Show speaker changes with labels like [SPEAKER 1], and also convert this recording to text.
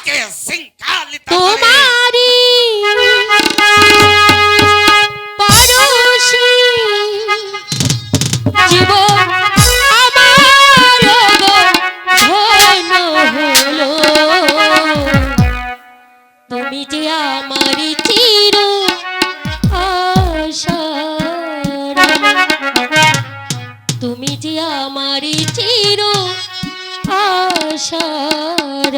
[SPEAKER 1] তাকে সিংহালিত
[SPEAKER 2] তোমারি পরশি জীবন আমার গো হলো। তুমি যে আমার চির আশার। তুমি যে আমার চির আশার।